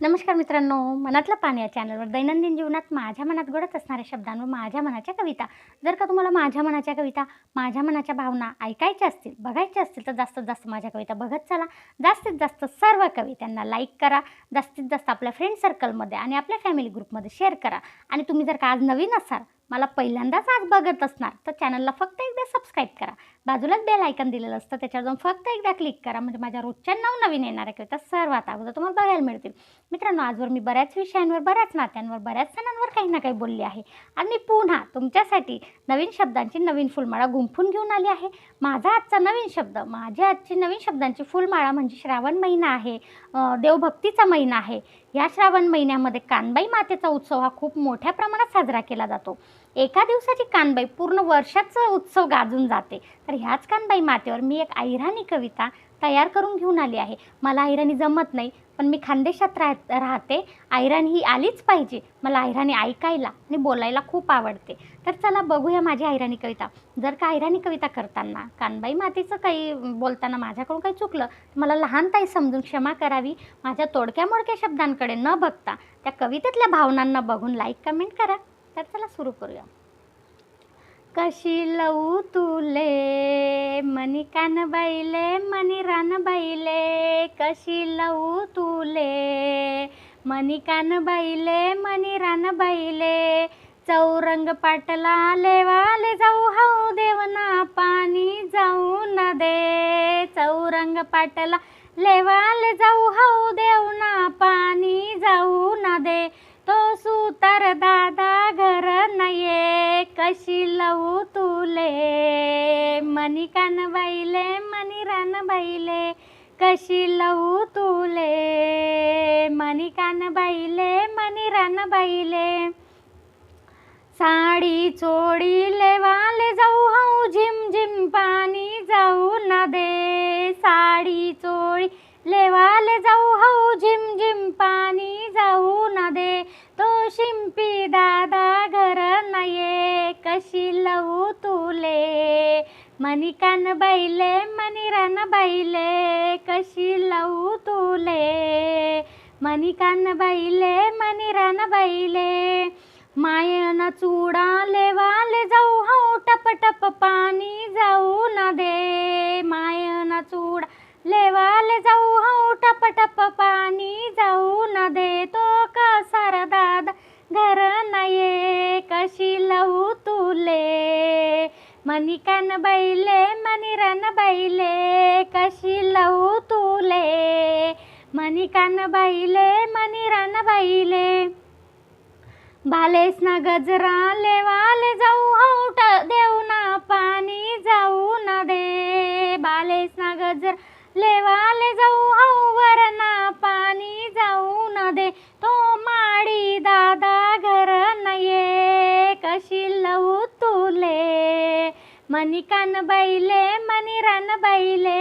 नमस्कार मित्रांनो मनातलं पाणी या चॅनलवर दैनंदिन जीवनात माझ्या मनात घडत असणाऱ्या शब्दांवर माझ्या मनाच्या कविता. जर का तुम्हाला माझ्या मनाच्या कविता माझ्या मनाच्या भावना ऐकायच्या असतील बघायच्या असतील तर जास्तीत जास्त माझ्या कविता बघत चला. जास्तीत जास्त सर्व कवितांना लाईक करा. जास्तीत जास्त आपल्या फ्रेंड सर्कलमध्ये आणि आपल्या फॅमिली ग्रुपमध्ये शेअर करा. आणि तुम्ही जर का आज नवीन असाल मला पहिल्यांदाच आज बघत असणार तर चॅनलला फक्त एकदा सबस्क्राईब करा. बाजूलाच बेल आयकन दिलेलं असतं त्याच्यावर जाऊन फक्त एकदा क्लिक करा. म्हणजे माझ्या रोजच्या नवनवीन येणाऱ्या कविता सर्वात अगोदर तुम्हाला बघायला मिळतील. मित्रांनो आजवर मी बऱ्याच विषयांवर बऱ्याच नात्यांवर बऱ्याच सणांवर काही ना काही बोलली आहे. आणि मी पुन्हा तुमच्यासाठी नवीन शब्दांची नवीन फुलमाळा गुंफून घेऊन आली आहे. माझा आजचा नवीन शब्द माझ्या आजची नवीन शब्दांची फुलमाळा म्हणजे श्रावण महिना आहे. देवभक्तीचा महिना आहे. या श्रावण महिन्यामध्ये कानबाई मातेचा उत्सव हा खूप मोठ्या प्रमाणात साजरा केला जातो. एका दिवसाची कानबाई पूर्ण वर्षाचा उत्सव गाजून जाते. तर ह्याच कानबाई मातेवर मी एक अहिराणी कविता तयार करून घेऊन आली आहे. मला अहिराणी जमत नाही पण मी खानदेशात राह राहते. अहिराणी ही आलीच पाहिजे. मला अहिराणी ऐकायला आणि बोलायला खूप आवडते. तर चला बघूया माझी अहिराणी कविता. जर का अहिराणी कविता करताना कानबाई मातेचं काही बोलताना माझ्याकडून काही चुकलं तर मला लहानताई समजून क्षमा करावी. माझ्या तोडक्या मोडक्या शब्दांकडे न बघता त्या कवितेतल्या भावनांना बघून लाईक कमेंट करा. तर चला सुरू करूया. कशी लवू तुले मनी कान बाईले मनी रान बाईले कशी लवू तुले मनी कान बाईले मनी रान बाईले चौरंग पाटला लेवाले जाऊ हाऊ देवना पाणी जाऊ न दे. चौरंग पाटला लेवाले जाऊ हाऊ देवना पाणी जाऊ न दे. सूतर दादा घर नये कशी लवू तुले? मनी कान मनी रान कशी लवू तुले? मनी कान मनी रान साडी चोडी लेवा शिंपी दादा घर नये कशी लवू तुले? मणिकान बैले बाईले बैले कशी लवू तुले? मणिकान बैले बाईले बैले मायन चुडा लेवाले जाऊ हो टप टप पाणी जाऊ न दे. मायन चुडा लेवाले जाऊ हो मनी कान बाईले मनी रान बाईले भालेस ना गजरा लेवाले जाऊ औट देऊ ना पाणी जाऊ न दे. भालेस ना गजर लेवा मनी कान बैले मनी रान बैले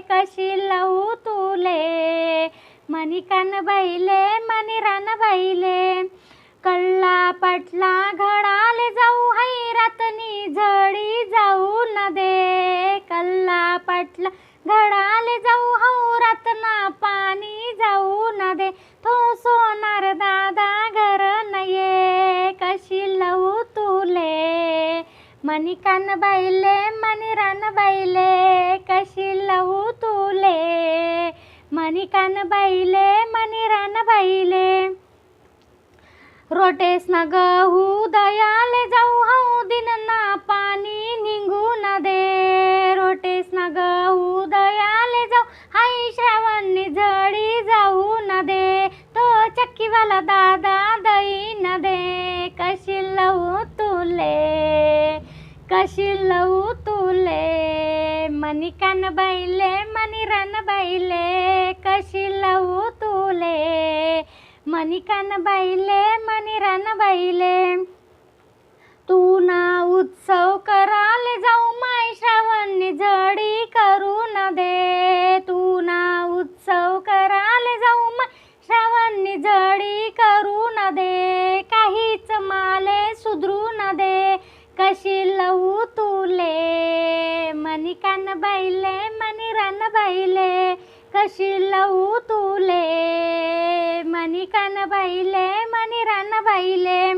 कशी लावू तुले? मनी कान बैले मनी रान बाईले मनी कान बाईले मनी रान बाईले कशी लवू तुले? मनी कान बाईले मनी रान बाईले. रोटेस ना गहू दयाले जाऊ हाऊ दिन ना पाणी निघू न दे. रोटेस ना गहू मनी कान बाईले मनी रान बाईले कशी लवू तुले? मनी कान बाईले मनी रान बाईले तू ना मनी रान बाईले मनी रान बाईले.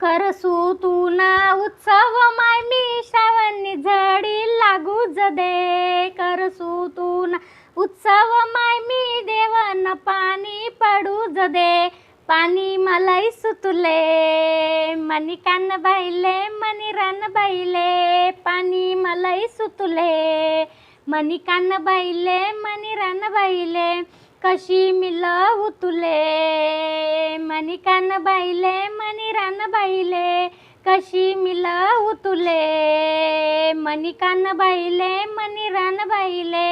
करसू तू ना उत्सव माय मी श्रावणी झडी लागू जदे. करसू तू ना उत्सव माय मी देवन पाणी पडू जदे. पाणी मलाई सुतुले मनी कान बाईले मनी रान बाईले. पाणी मलाई सुतुले मनी कान बाईले मनी रान बाईले. कशी मिलवू तुले? मणिकान बाईले मणिरान बाईले कशी मिलवू तुले? मणिकान बाईले मणिरान बाईले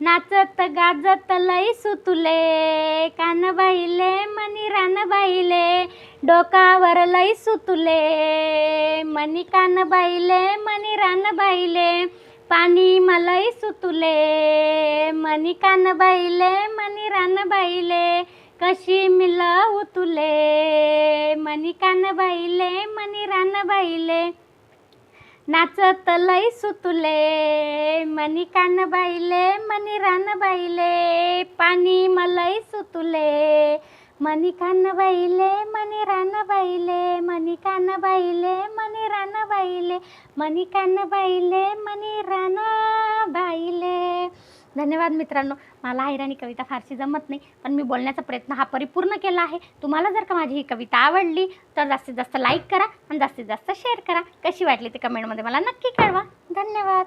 नाचत गाजत लई सुतुले कान बाईले मणिरान बाईले डोकावर लई सुतुले मणिकान बाईले मणिरान बाईले पानी मलाई सुतुले मनी कानबाईले मनी रानबाईले कशी मिलाऊ तुले मनी कानबाईले मनी रानबाईले नाचत लई सुतुले मनी कानबाईले मनी रानबाईले पानी मलाई सुतुले मनी कान बाईले मनी रान बाईले मनी कान बाईले मनी रान बाईले मनी कान बाईले मनी रान बाईले धन्यवाद मित्रांनो. मला हैराणी कविता फारशी जमत नाही पण मी बोलण्याचा प्रयत्न हा परिपूर्ण केला आहे. तुम्हाला जर का माझी ही कविता आवडली तर जास्तीत जास्त लाईक करा आणि जास्तीत जास्त शेअर करा. कशी वाटली ते कमेंटमध्ये मला नक्की कळवा. धन्यवाद.